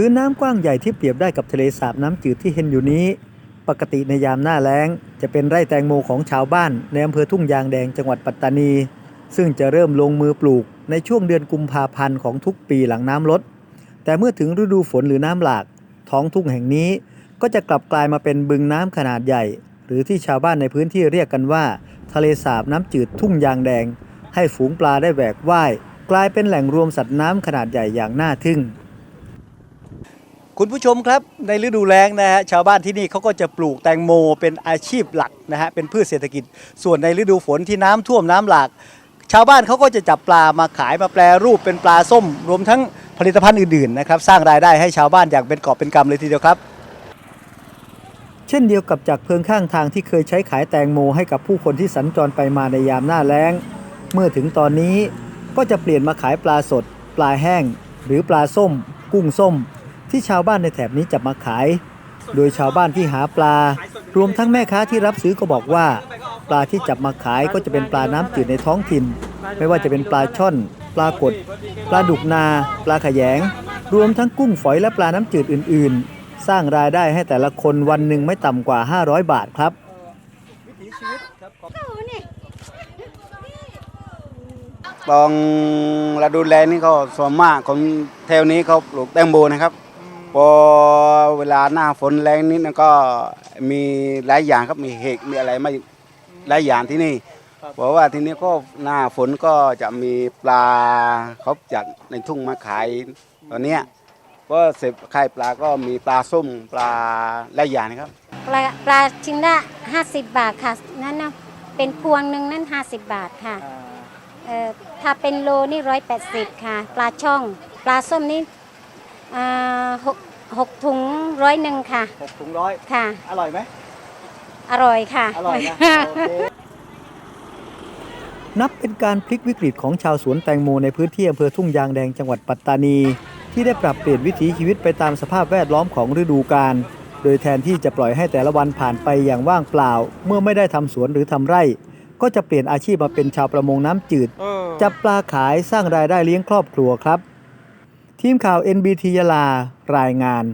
พื้นน้ำกว้างใหญ่ที่เปรียบได้กับทะเลสาบน้ำจืดที่เห็นอยู่นี้ ปกติในยามหน้าแล้ง จะเป็นไร่แตงโมของชาวบ้านในอำเภอทุ่งยางแดงจังหวัดปัตตานี ซึ่งจะเริ่มลงมือปลูกในช่วงเดือนกุมภาพันธ์ของทุกปีหลังน้ำลด แต่เมื่อถึงฤดูฝนหรือน้ำหลาก ท้องทุ่งแห่งนี้ก็จะกลับกลายมาเป็นบึงน้ำขนาดใหญ่ หรือที่ชาวบ้านในพื้นที่เรียกกันว่า ทะเลสาบน้ำจืดทุ่งยางแดง ให้ฝูงปลาได้แหวกว่ายกลายเป็นแหล่งรวมสัตว์น้ำขนาดใหญ่อย่างน่าทึ่ง คุณผู้ชมครับในฤดูแล้งนะฮะชาวบ้านที่นี่เขาก็จะปลูกแตงโมเป็นอาชีพหลักนะฮะเป็นพืชเศรษฐกิจ ส่วนในฤดูฝนที่น้ำท่วมน้ำหลาก ชาวบ้านเขาก็จะจับปลามาขายมาแปรรูปเป็นปลาส้ม รวมทั้งผลิตภัณฑ์อื่นๆนะครับสร้างรายได้ให้ชาวบ้านอย่างเป็นกอบเป็นกำเลยทีเดียวครับ เช่นเดียวกับจากเพิงข้างทางที่เคยใช้ขายแตงโมให้กับผู้คนที่สัญจรไปมาในยามหน้าแล้ง เมื่อถึงตอนนี้ก็จะเปลี่ยนมาขายปลาสด ปลาแห้ง หรือปลาส้ม กุ้งส้ม ที่ชาวบ้านในแถบนี้จับมาขาย โดยชาวบ้านที่หาปลา รวมทั้งแม่ค้าที่รับซื้อก็บอกว่า ปลาที่จับมาขายก็จะเป็นปลาน้ำจืดในท้องถิ่น ไม่ว่าจะเป็นปลาช่อน ปลากด ปลาดุกนา ปลาขยง รวมทั้งกุ้งฝอยและปลาน้ำจืดอื่น ๆ สร้างรายได้ให้แต่ละคนวันหนึ่งไม่ต่ำกว่า 500 บาทครับตองฤดูแลนี่เขาส่วนมากของแถวนี้เขาปลูกแตงโมนะครับ อเวลาหน้าฝนแรงนิดนึงก็มีหลายอย่างครับมีเห็ดมีอะไรมาหลายอย่างที่นี่ครับเพราะว่าที่นี่ก็หน้าฝนก็จะมีปลาเขาจากในทุ่งมาขายตอนเนี้ยก็เสร็จขายปลาก็มีปลาส้มปลาหลายอย่างนะครับ ปลาปลาชิ้นละ50 บาทค่ะนั่นนะเป็นพวงหนึ่งนั่น50 บาทค่ะเอ่อถ้าเป็นโลนี่ร้อยแปดสิบค่ะ ปลาช่อง ปลาส้มนี่อ่าหก หกถุงร้อยหนึ่งค่ะ หกถุงร้อยค่ะ อร่อยไหมอร่อยค่ะ อร่อยนะนับเป็นการพลิกวิกฤตของชาวสวนแตงโมในพื้นที่อำเภอทุ่งยางแดงจังหวัดปัตตานี ที่ได้ปรับเปลี่ยนวิถีชีวิตไปตามสภาพแวดล้อมของฤดูกาลโดยแทนที่จะปล่อยให้แต่ละวันผ่านไปอย่างว่างเปล่า เมื่อไม่ได้ทำสวนหรือทำไร่ ก็จะเปลี่ยนอาชีพมาเป็นชาวประมงน้ำจืดจับปลาขายสร้างรายได้เลี้ยงครอบครัวครับ ทีมข่าว NBT ยาลารายงาน